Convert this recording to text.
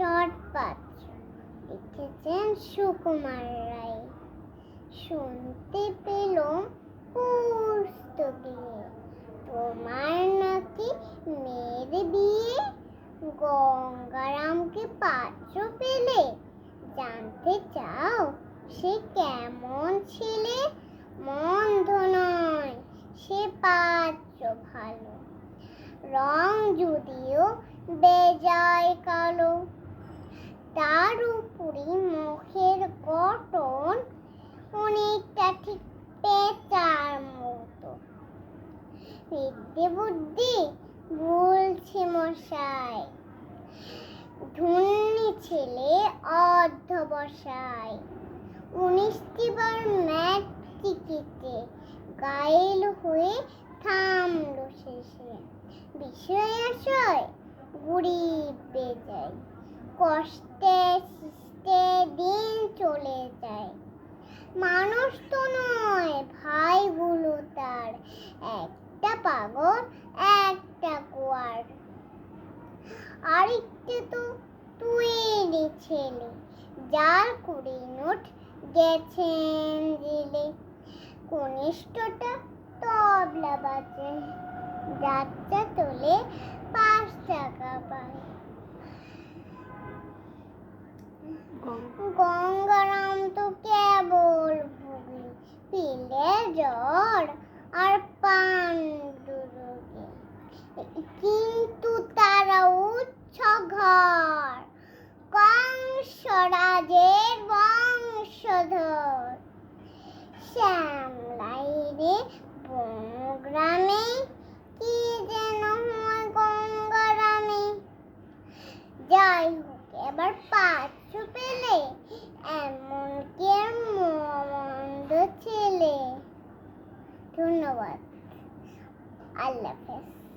Short পাত্র লিখেছেন সুকুমার রায়। শুনতে পেলাম পুস্তকে তোমার নাকি মেয়ের বিয়ে? গঙ্গারামকে পাত্র পেলে? জানতে চাও সে কেমন ছেলে? মন্দ নয়, সে পাত্র ভালো। রং যদিও বেজায় কালো। তার উপরে মুখের গঠন অনেকটা ঠিক পেঁচার মতো। বিদ্যে বুদ্ধি বলছে, মশাই, ধুন্নি ছেলে অর্ধবসায় উনিশটি বার ম্যাট টিকিতে গায়েল হয়ে থামলো শেষে। বিষয় আশয় গরিব বেজায় কষ্টে, সৃষ্টে দিন চলে যায়। মানুষ তো নয়, ভাইগুলো তার। একটা পাগল, একটা কুয়ার। আরেকটা তো তুই ছেলে, যার কুড়ি নোট গেছেন জেলে। কনিষ্ঠটা তবলা বাজে, যাত্রা তোলে পাঁচ টাকা পায়। গঙ্গারাম তো কেবল পিলে জ্বর আর পান কিন্তু তারা উচ্চ ঘর। কংসরাজের বংশধর শ্যামলাই রে বনগ্রামে কি যেন হয় গঙ্গারামে যাই হোক পাত্র পেলে এমন কে মন্দ ছেলে? ধন্যবাদ। আল্লাহ হাফেজ।